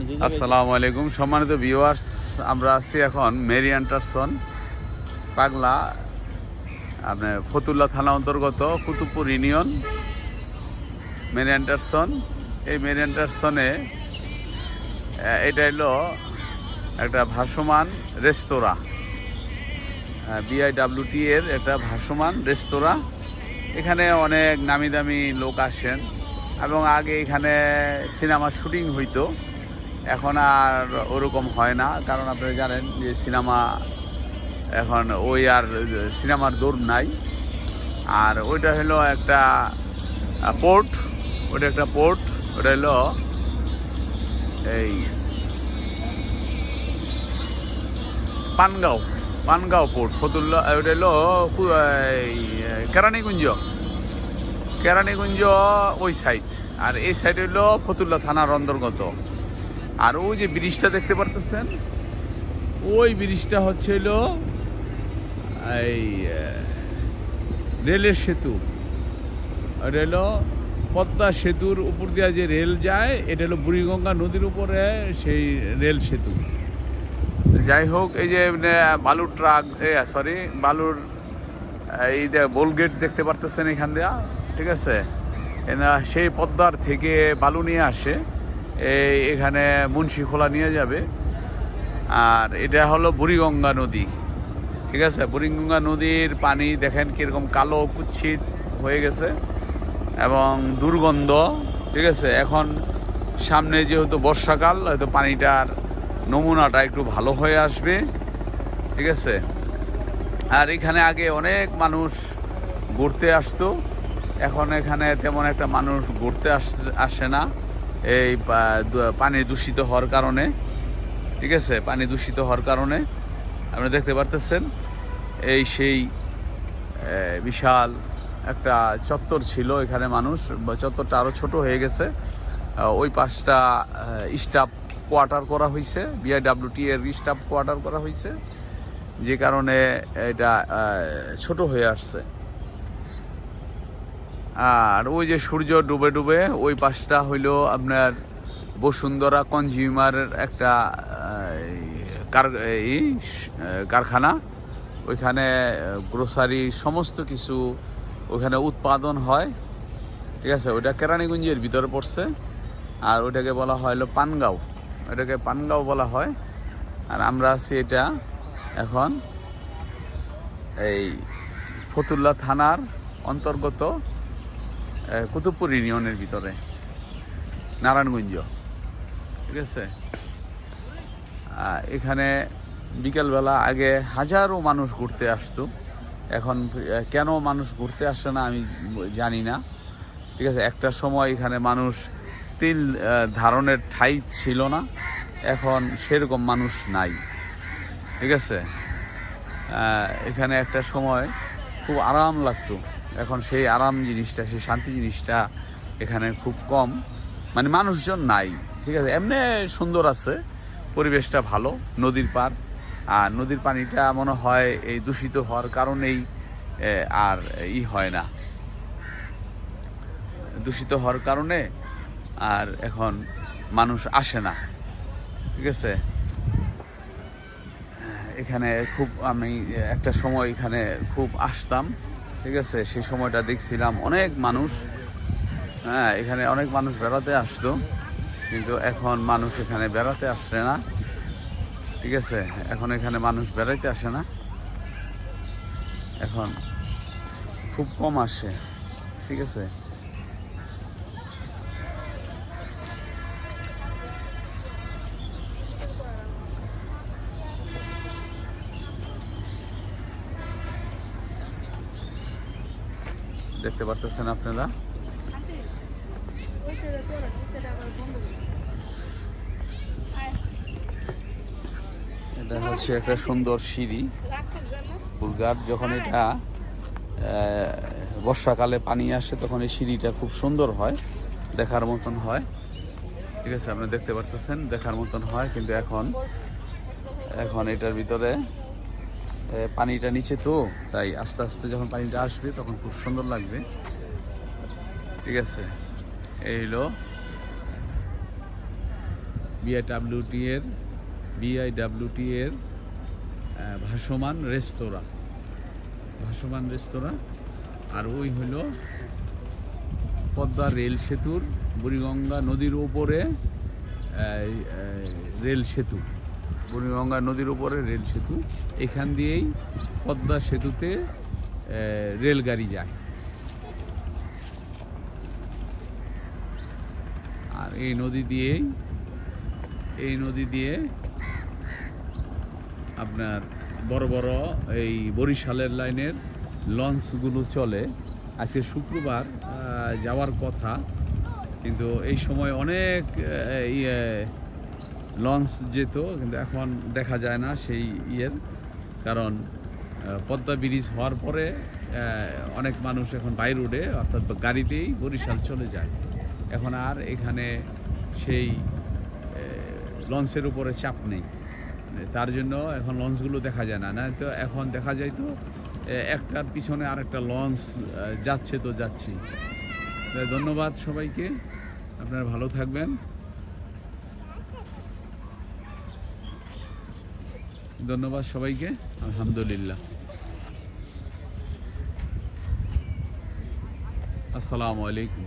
আসসালামু আলাইকুম। সম্মানিত ভিউয়ার্স আমরা আছি এখন মেরি অ্যান্টারসন পাগলা, আপনার ফতুল্লা থানা অন্তর্গত কুতুবপুর ইউনিয়ন, মেরি অ্যান্টারসন এই মেরি অ্যান্টারসনে এটা হলো একটা ভাসমান রেস্তোরাঁ। বিআইডাব্লিউটি এর একটা ভাসমান রেস্তোরাঁ। এখানে অনেক নামি দামি লোক আসেন এবং আগে এখানে সিনেমা শুটিং হইতো। এখন আর ওরকম হয় না, কারণ আপনারা জানেন যে সিনেমা এখন ওই আর সিনেমার দৌড় নাই। আর ওইটা হলো একটা পোর্ট ওটা একটা পোর্ট ওটা হলো এই পানগাঁও পানগাঁও পোর্ট ফতুল্লা ওটা হলো কেরানীগঞ্জ। কেরানীগঞ্জ ওই সাইড আর এই সাইড হলো ফতুল্লা থানার অন্তর্গত। আর ওই যে ব্রিজটা দেখতে পারতেছেন? ওই ব্রিজটা হচ্ছে হলো এই রেলের সেতু। হলো পদ্মা সেতুর উপর দিয়ে যে রেল যায় এটা হলো বুড়িগঙ্গা নদীর উপরে সেই রেল সেতু। যাই হোক এই যে বালুর ট্রাক সরি বালুর এই বোলগেট দেখতে পারতেছেন এখান দিয়া ঠিক আছে? সেই পদ্মার থেকে বালু নিয়ে আসে। এখানে মুন্সি খোলা নিয়ে যাবে। আর এটা হলো বুড়িগঙ্গা নদী। ঠিক আছে? বুড়িগঙ্গা নদীর পানি দেখেন কীরকম কালো কুচ্ছিত হয়ে গেছে এবং দুর্গন্ধ। ঠিক আছে? এখন সামনে যেহেতু বর্ষাকাল, হয়তো পানিটার নমুনাটা একটু ভালো হয়ে আসবে। ঠিক আছে? আর এখানে আগে অনেক মানুষ ঘুরতে আসতো। এখন এখানে তেমন একটা মানুষ ঘুরতে আস- আসে না। এই পানি দূষিত হওয়ার কারণে, ঠিক আছে? পানি দূষিত হওয়ার কারণে আপনারা দেখতে পারতেছেন, এই সেই বিশাল একটা চত্বর ছিল এখানে মানুষ চত্বরটা আরও ছোট হয়ে গেছে। ওই পাশটা স্টাফ কোয়ার্টার করা হয়েছে বিআইডাব্লিউটি এর স্টাফ কোয়ার্টার করা হয়েছে যে কারণে এটা ছোট হয়ে আসছে। আর ওই যে সূর্য ডুবে ডুবে, ওই পাশটা হইল আপনার বসুন্ধরা কনজিউমারের একটা কারখানা। ওইখানে গ্রোসারি সমস্ত কিছু ওইখানে উৎপাদন হয়। ঠিক আছে? ওইটা কেরানীগঞ্জের ভিতরে পড়ছে। আর ওইটাকে বলা হয় পানগাঁও। ওইটাকে পানগাঁও বলা হয়। আর আমরা আছি এটা এখন এই ফতুল্লা থানার অন্তর্গত কুতুবপুর ইউনিয়নের ভিতরে। নারায়ণগঞ্জ। ঠিক আছে? এখানে বিকেলবেলা আগে হাজারো মানুষ ঘুরতে আসতো। এখন কেন মানুষ ঘুরতে আসে না আমি জানি না। ঠিক আছে? একটা সময় এখানে মানুষ তিল ধারণের ঠাই ছিল না। এখন সেরকম মানুষ নাই। ঠিক আছে? এখানে একটা সময় খুব আরাম লাগতো। এখন সেই আরাম জিনিসটা, সেই শান্তি জিনিসটা এখানে খুব কম। মানে মানুষজন নাই, ঠিক আছে? এমনি সুন্দর আছে, পরিবেশটা ভালো, নদীর পার আর নদীর পানিটা মনে হয় এই দূষিত হওয়ার কারণেই আর ই হয় না। দূষিত হওয়ার কারণে আর এখন মানুষ আসে না, ঠিক আছে? এখানে খুব আমি একটা সময় এখানে খুব আসতাম। ঠিক আছে, সেই সময়টা দেখছিলাম। অনেক মানুষ হ্যাঁ এখানে অনেক মানুষ বেড়াতে আসতো, কিন্তু এখন মানুষ এখানে বেড়াতে আসছে না। ঠিক আছে, এখন এখানে মানুষ বেড়াইতে আসে না। এখন খুব কম আসে। ঠিক আছে দেখতে পারতেছেন আপনারা। এটা হচ্ছে একটা সুন্দর সিঁড়ি। ফুলগাট যখন এটা বর্ষাকালে পানি আসে তখন এই সিঁড়িটা খুব সুন্দর হয়, দেখার মতন হয়। ঠিক আছে, আপনি দেখতে পারতেছেন, দেখার মতন হয়, কিন্তু এখন এখন এটার ভিতরে পানিটা নিচে তো তাই আস্তে আস্তে যখন পানিটা আসবে তখন খুব সুন্দর লাগবে। ঠিক আছে এই হলো বিআইডাব্লিউটি এর বিআইডাব্লিউটি এর ভাসমান রেস্তোরাঁ। ভাসমান রেস্তোরাঁ আর ওই হলো পদ্মা রেল সেতুর বুড়িগঙ্গা নদীর আহ, রেল সেতু। বুড়িগঙ্গা নদীর উপরে রেল সেতু। এখান দিয়েই পদ্মা সেতুতে রেলগাড়ি যায়। আর এই নদী দিয়েই, এই নদী দিয়ে আপনার বড় বড় এই বরিশালের লাইনের লঞ্চগুলো চলে। আজকে শুক্রবার যাওয়ার কথা। কিন্তু এই সময় অনেক ইয়ে লঞ্চ যেত, কিন্তু এখন দেখা যায় না সেই ইয়ের কারণ পদ্মা ব্রিজ হওয়ার পরে অনেক মানুষ এখন বাই রোডে, অর্থাৎ গাড়িতেই বরিশাল চলে যায়। এখন আর এখানে সেই লঞ্চের উপরে চাপ নেই। তার জন্য এখন লঞ্চগুলো দেখা যায় না। না তো এখন দেখা যায় তো একটার পিছনে আরেকটা লঞ্চ যাচ্ছে তো যাচ্ছি ধন্যবাদ সবাইকে। আপনারা ভালো থাকবেন। ধন্যবাদ সবাইকে আলহামদুলিল্লাহ। আসসালামু আলাইকুম।